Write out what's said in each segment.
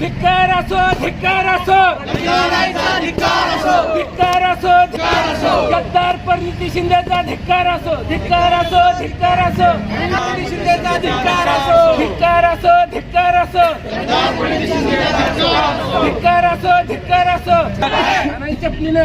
धिक्कार असो धिक्कार असो. धिक्कार असो धिक्कार असो. धिक्कार असो गद्दार परिणिती शिंदेचा धिक्कार असो धिक्कार असो धिक्कार असो. शिंदेचा धिक्कार असो धिक्कार असो धिक्कार असो. धिक्कार असो धिक्कार असो. चपली ना.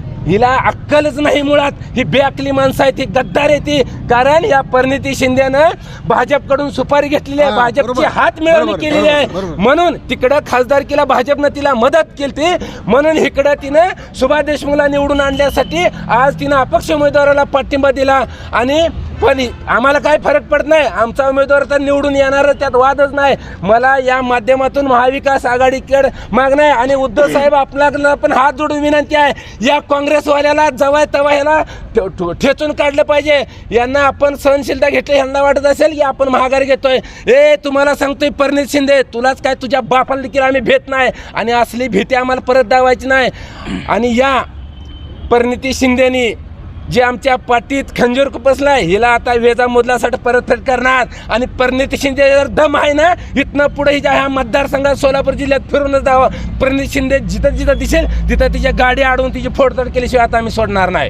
हिला अक्कलच नाही मुळात. ही बेअकली माणसं आहे ती गद्दार आहे ती. कारण या परिणिती शिंदेनं भाजपकडून सुपारी घेतलेली आहे. हा, भाजपची. हात मिळवणी केलेली आहे. म्हणून तिकडं खासदारकीला भाजपनं तिला मदत केली म्हणून इकडं तिनं सुभाष देशमुखला निवडून आणण्यासाठी आज तिनं अपक्ष उमेदवाराला पाठिंबा दिला. आणि पण आम्हाला काय फरक पडत नाही. आमचा उमेदवार तर निवडून येणार त्यात वादच नाही. मला या माध्यमातून महाविकास आघाडीकडे मागणं आहे. आणि उद्धव साहेब आपल्याला पण हात जोडून विनंती आहे. या काँग्रेसवाल्याला जवळ तवा ह्याला ठे- ठेचून काढलं पाहिजे. यांना आपण सहनशीलता घेतली यांना वाटत असेल की आपण महागारी घेतोय. ए तुम्हाला सांगतोय परिणित शिंदे तुलाच काय तुझ्या बापाला देखील आम्ही भेट नाही. आणि असली भीती आम्हाला परत दावायची नाही. आणि या परिणिती शिंदेनी जे आमच्या पाठीत खंजीर आहे हिला आता वेजा मोदलासाठी परतफेड करणार. आणि परिणिती शिंदे जर दम आहे ना इथनं पुढे हिच्या ह्या मतदारसंघात सोलापूर जिल्ह्यात फिरूनच जावं. परिणित शिंदे जिथं जिथं दिसेल तिथं तिच्या गाडी अडवून तिची फोडतोड केल्याशिवाय आता आम्ही सोडणार नाही.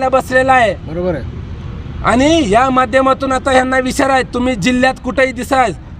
बसलेला आहे. बरोबर आहे. आणि या माध्यमातून आता ह्यांना विचार आहे तुम्ही जिल्ह्यात कुठेही दिसाल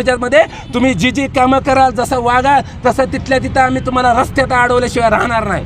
ह्याच्यामध्ये तुम्ही जी जी कामं कराल जसं वागाल तसं तिथल्या तिथं आम्ही तुम्हाला रस्त्यात अडवल्याशिवाय राहणार नाही.